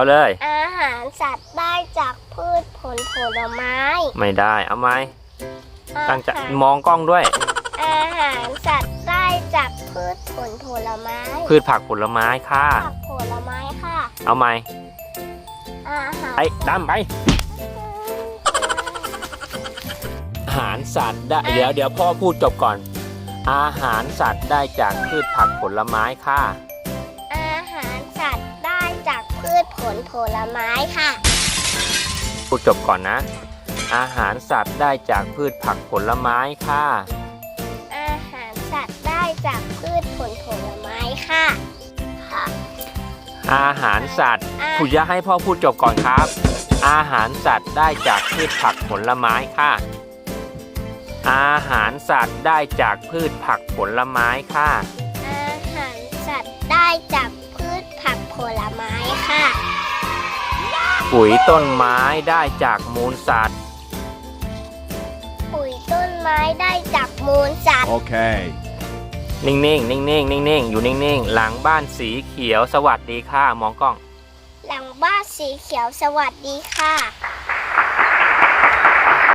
เอาเลย อาหารสัตว์ได้จากพืชผลผลไม้ไม่ได้เอาไหมอาตั้งใจหารมองกล้องด้วย อาหารสัตว์ได้จากพืชผลผลไม้พืชผักผลไม้ค่ะ ผักผลไม้ค่ะ เอาไหมอาหารไอ้ดำไป อาหารสัตว์ได้เดี๋ยวเดี๋ยวพ่อพูดจบก่อน อาหารสัตว์ได้จากพืชผักผลไม้ค่ะ จากพืชผลผลไม้ค่ะ พูดจบก่อนนะ อาหารสัตว์ได้จากพืชผักผลไม้ค่ะ อาหารสัตว์ได้จากพืชผลผลไม้ค่ะ ค่ะ อาหารสัตว์อาคุณจะให้พ่อพูดจบก่อนครับ อาหารสัตว์ได้จากพืชผักผลไม้ค่ะ อาหารสัตว์ได้จากพืชผักผลไม้ค่ะ อาหารสัตว์ได้จากพืชผักผลไม้ค่ะ ปุ๋ยต้นไม้ได้จากมูลสัตว์ ปุ๋ยต้นไม้ได้จากมูลสัตว์ Okay. นิ่งๆนิ่งๆนิ่งๆอยู่นิ่งๆหลังบ้านสีเขียวสวัสดีค่ะมองกล้อง หลังบ้านสีเขียวสวัสดีค่ะ